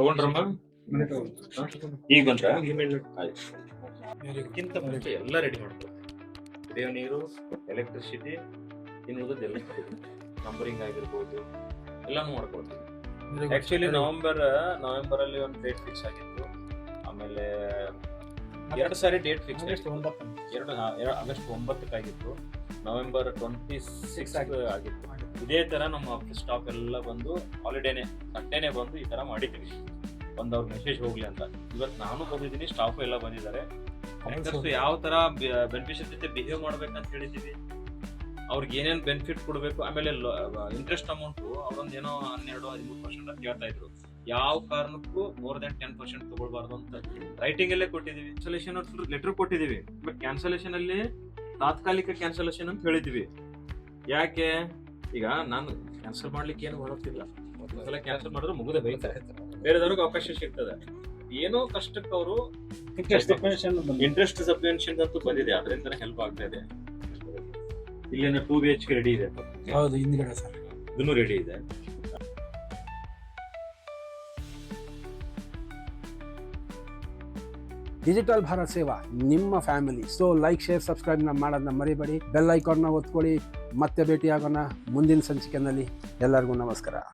ತಗೊಂಡ್ರಮ್ಮ ಈಗ ಬಂದ್ರ? ಆಯ್ತು. ಇದಕ್ಕಿಂತ ಮುಂಚೆ ಎಲ್ಲ ರೆಡಿ ಮಾಡ್ಬೇಕು ಕುಡಿಯೋ ನೀರು ಎಲೆಕ್ಟ್ರಿಸಿಟಿ ಇನ್ನು ಎಲ್ಲ ನಂಬರಿಂಗ್ ಆಗಿರ್ಬೋದು ಎಲ್ಲಾನು ಮಾಡ್ಕೊಳ್ತೀವಿ ಆಕ್ಚುಲಿ ನವೆಂಬರ್ ನವೆಂಬರ್ ಅಲ್ಲಿ ಒಂದು ಡೇಟ್ ಫಿಕ್ಸ್ ಆಗಿತ್ತು. ಆಮೇಲೆ ಎರಡು ಸಾರಿ ಡೇಟ್ ಫಿಕ್ಸ್ ಎರಡು ಆಗಸ್ಟ್ ಒಂಬತ್ತಕ್ಕಾಗಿತ್ತು. ನವೆಂಬರ್ ಟ್ವೆಂಟಿ ಸಿಕ್ಸ್ ಆಗಿತ್ತು. ಇದೇ ತರ ನಮ್ಮ ಸ್ಟಾಫ್ ಎಲ್ಲ ಬಂದು ಹಾಲಿಡೇನೆ ಸಂಡೇನೆ ಬಂದು ಈ ತರ ಮಾಡಿದ್ವಿ ಒಂದು ಅವ್ರ ಮೆಸೇಜ್ ಹೋಗ್ಲಿ ಅಂತ. ಇವತ್ತು ನಾನು ಬಂದಿದ್ದೀನಿ ಸ್ಟಾಫ್ ಎಲ್ಲ ಬಂದಿದ್ದಾರೆ. ಯಾವ ತರ ಬೆನಿಫಿಷಿಯರ್ ಜೊತೆ ಬಿಹೇವ್ ಮಾಡ್ಬೇಕಂತ ಹೇಳಿದೀವಿ ಅವ್ರಿಗೆ ಏನೇನು ಬೆನಿಫಿಟ್ ಕೊಡಬೇಕು? ಆಮೇಲೆ ಇಂಟ್ರೆಸ್ಟ್ ಅಮೌಂಟು ಅವ್ರೊಂದ್ ಏನೋ ಹನ್ನೆರಡು ಹದಿಮೂರು ಪರ್ಸೆಂಟ್ ಅಂತ ಹೇಳ್ತಾ ಇದ್ರು. ಯಾವ ಕಾರಣಕ್ಕೂ ಮೋರ್ ದನ್ ಟೆನ್ ಪರ್ಸೆಂಟ್ ತಗೊಳ್ಬಾರ್ದು ಅಂತ ರೈಟಿಂಗ್ ಅಲ್ಲೇ ಕೊಟ್ಟಿದೀವಿ ಕ್ಯಾನ್ಸಲೇಷನ್ ಲೆಟರ್ ಕೊಟ್ಟಿದೀವಿ ಬಟ್ ಕ್ಯಾನ್ಸಲೇಷನ್ ಅಲ್ಲಿ ತಾತ್ಕಾಲಿಕ ಕ್ಯಾನ್ಸಲೇಷನ್ ಅಂತ ಹೇಳಿದ್ವಿ ಯಾಕೆ? ಈಗ ನಾನು ಕ್ಯಾನ್ಸಲ್ ಮಾಡ್ಲಿಕ್ಕೆ ಏನು ಮಾಡೋದಿಲ್ಲ ಒಂದ್ಸಲ ಕ್ಯಾನ್ಸಲ್ ಮಾಡಿದ್ರೆ ಮುಗಿದ ಬೈತಾರೆ. ಬೇರೆದವ್ರಿಗೆ ಅವಕಾಶ ಸಿಗ್ತದೆ. ಏನೋ ಕಷ್ಟಕ್ಕೆ ಅವರು ಇಂಟ್ರೆಸ್ಟ್ ಸಬ್ವೆನ್ಷನ್ ಅಂತೂ ಬಂದಿದೆ. ಅದರಿಂದ ಹೆಲ್ಪ್ ಆಗ್ತಾ ಇದೆ. ಇಲ್ಲಿನ two B H K ready ಇದೆ ಹೌದು ಹಿಂದ್ಗಡೆ ಸರ್. ಇದನ್ನು ರೆಡಿ ಇದೆ. ಡಿಜಿಟಲ್ ಭಾರತ್ ಸೇವಾ ನಿಮ್ಮ family so like share subscribe ಮಾಡೋದನ್ನ ಮರಿಬೇಡಿ. ಬೆಲ್ ಐಕಾನ್ನ ಒತ್ಕೊಳ್ಳಿ. ಮತ್ತೆ ಭೇಟಿಯಾಗೋಣ ಮುಂದಿನ ಸಂಚಿಕೆನಲ್ಲಿ ಎಲ್ಲರಿಗೂ ನಮಸ್ಕಾರ.